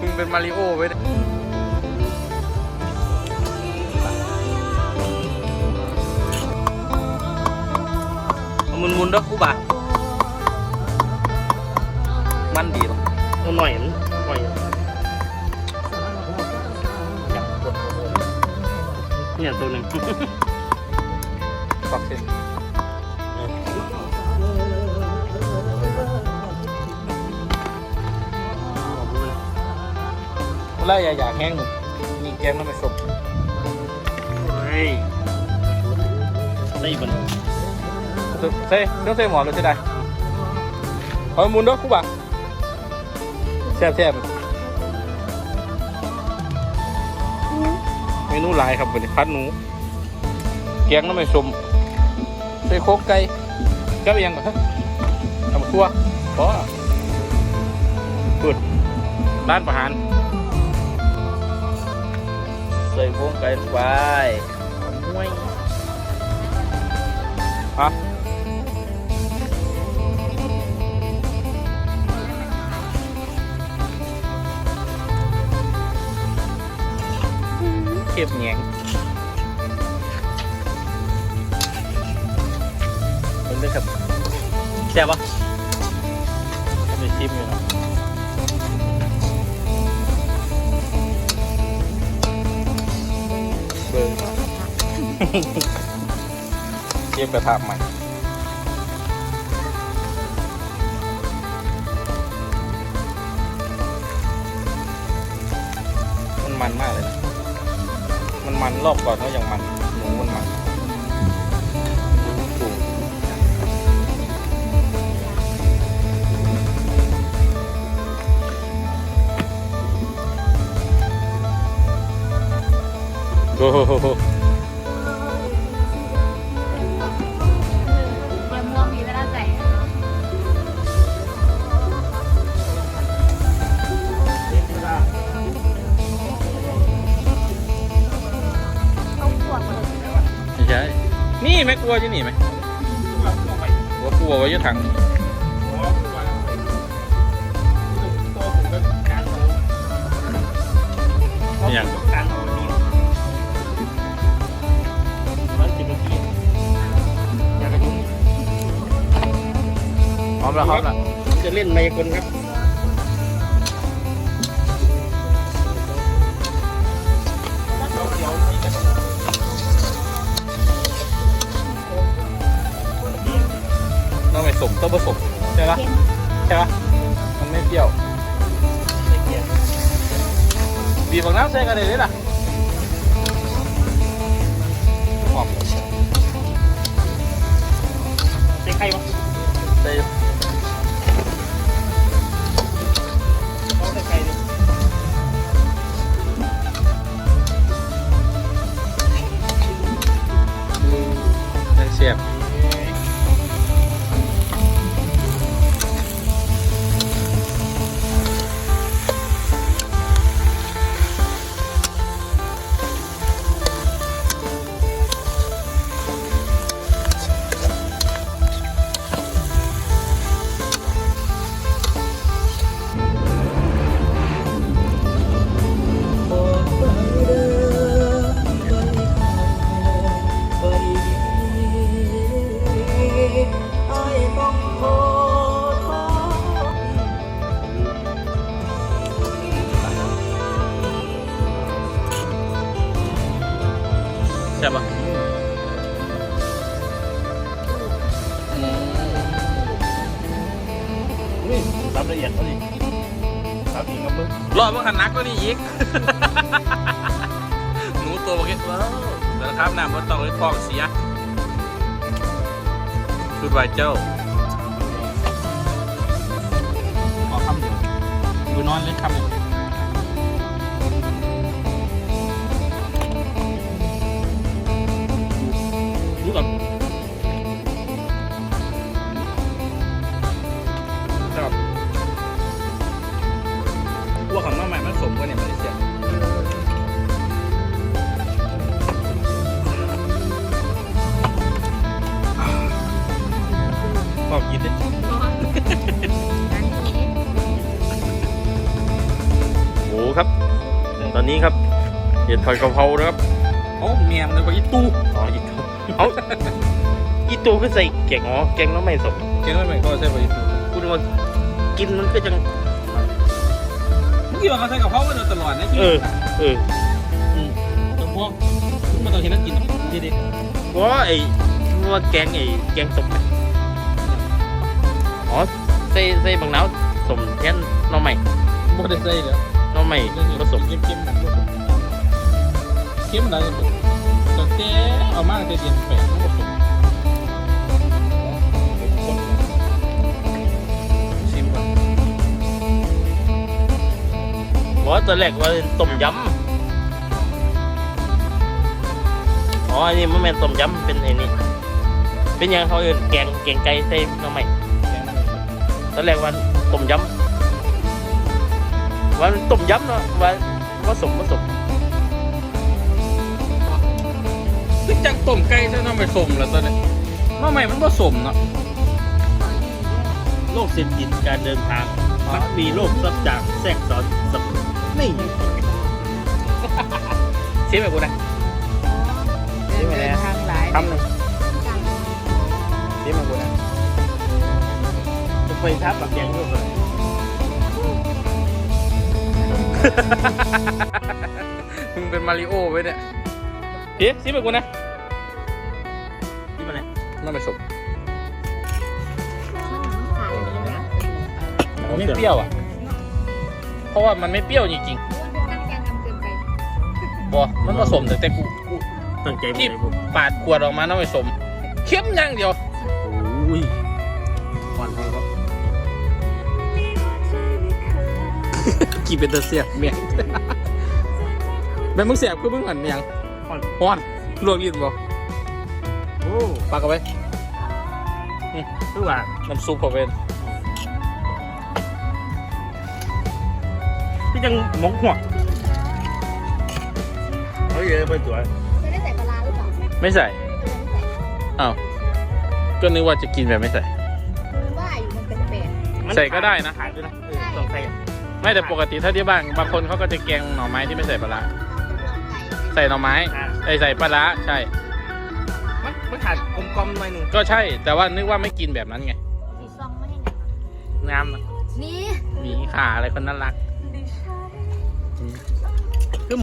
มึงเป็นมาริโอไว้ดิเอามุนๆเด้อกูบ่ามันดีหรอเอาหน่อยมันหน่อยจับกดเนี่ยตัวหนึ่งปักเส้น ไล่อย่าอยากแห้งหนุ่มยิงแกงแล้วไม่สมเฮ้ยได้บันเซ่ต้องเซ่หมอนเลยใช่ไหมเอามุนเด้อกูบ่าแซ่บแซ่บเมนูหลายครับวันนี้พัดหนูแกงน้ำไม่สมใส่โคกไก่ก็ยังก่อนทำทั่วพอเปิดร้านประหาร ใส่โคกไก่ลงไปห้วยอะเก็บแหงมันเลยครับแซ่บปะ เทียบกระทะใหม่มันมันมากเลยนะมันมันรอบก่อนก็ยังมันหนูมันมันโอ้โห นี่ไหม่กลัวจะหนีไหมกลัวกลัวไว้ยี่ถังนี่ยังการเอาดีร้อยสิบนาทีอย่างพร้อมแล้วครับจะเล่นมายากลครับ สมต้องผสมใช่ปะใช่ปะมันไม่เปรี้ยวบีบฝักน้ำใส่กันเลยเลยล่ะหอมใส่ไข่ปะใส่เอาใส่ไข่ดิใส่เสียบ ปะอืมอุ้ยรับละเอียดเขาดิรับอีกครับมึงรอบเมื่อขันนักก็นี่อีก หนูตัวเมื่อกี้ว้าวแต่ละครับน้ำมันต้องเลยท้องเสียชุดไหวเจ้าขอคำเดียวดูนอนเลยคำหนึ่ พูแบบแบบพวกของน้องใหม่มันสมกันเนี่ยมาเลเซียบอกกินดิโอ้ครับ ตอนนี้ครับเห็ดผัดกะเพรานะครับโอ้เมียมเลยว่าอีตู้อ๋ออีต เอาอีตูก็ใส่แกงอ๋อแกงน้ำไม่สมเก่งไม่เหมือนก็ใช่ว่าอีตู้กูนึกว่ากินมันก็จังเมื่อกี้ว่าเขาใช้กับเขามาโดยตลอดนะเออเออตัวพวกมันต้องเห็นนักกินดีดิเพราะว่าไอ้ว่าแกงไอ้แกงสมไหมอ๋อใส่ใส่บางน้ำสมแทนหน้ำใหม่บ่ได้ใส่เลยหน้ำใหม่ผสมเข้มเข้มแบบเข้มอะไรตั้ง แต่เอามาตั้งแต่เดือนแปดผสมชิมก่อนบอกว่าตอนแรกว่าต้มยำอ๋ออันนี้มันเป็นต้มยำเป็นไอ้นี่เป็นหยังเขาเอินแกงแกงไก่ใส่หน้ำใหม่ตอนแรกว่าต้มยำว่าต้มยำเนาะว่าผสมผสม ต้มไก่ใช่น้ำไม่สมแล้วตอนนี้น้ำใหม่มันผสมเนาะโรคเศรษฐกิจการเดินทาง มักมีโรคซับจากแทรกซ้อนสับนี่ชิมแบบกูนะเดินเดินทางหลายคำหนึ่งชิมแบบกูนะจะไปทับแบบแกงด้วยเลยมึงเป็นมาริโอไว้เนี่ยเอ๊ะชิมแบบกูนะที่ มันเนี่ยน้ำไม่สมขายดีนะมันไม่เปรี้ยวอะ เพราะว่ามันไม่เปรี้ยวจริงตั้งใจทำเกินไปๆบอมันผสมแต่แต่กูกูตั้งใจที่ไม่ได้บุกปาดขวดออกมาน้ำไม่สมเข้มอย่างเดียวโอ้ยควันเขาครับกี่เป็นตะเสียบเมียงแม่มึงเสียบคือมึงหันเมียงควันฮ้อนลวกลิ้นบ่ โอ้ปากเอาไว้คือว่าน้ำซุปเอาไว้ที่ยังหมกหัวเฮ้ยเอ้ยไปตัวไม่ได้ใส่ปลาร้าหรือเปล่าไม่ใส่ไม่ได้ใส่อ้าวก็นึกว่าจะกินแบบไม่ใส่ว่าอยู่มันเป็นแปดมันใส่ก็ได้นะขายด้วยนะเออต้องใส่ไม่แต่ปกติถ้าที่บ้านบางคนเขาก็จะแกงหน่อไม้ที่ไม่ใส่ปลาร้าเอาเป็นรองไก่ใส่หน่อไม้อ่าไอยใส่ปลาร้าใช่ มันมันขาดกลมๆหน่อยหนึ่งก็ใช่ แต่ว่านึกว่าไม่กินแบบนั้นไง สีซองไม่ให้หนักงามนะนี่ หมีขาอะไรคนน่ารัก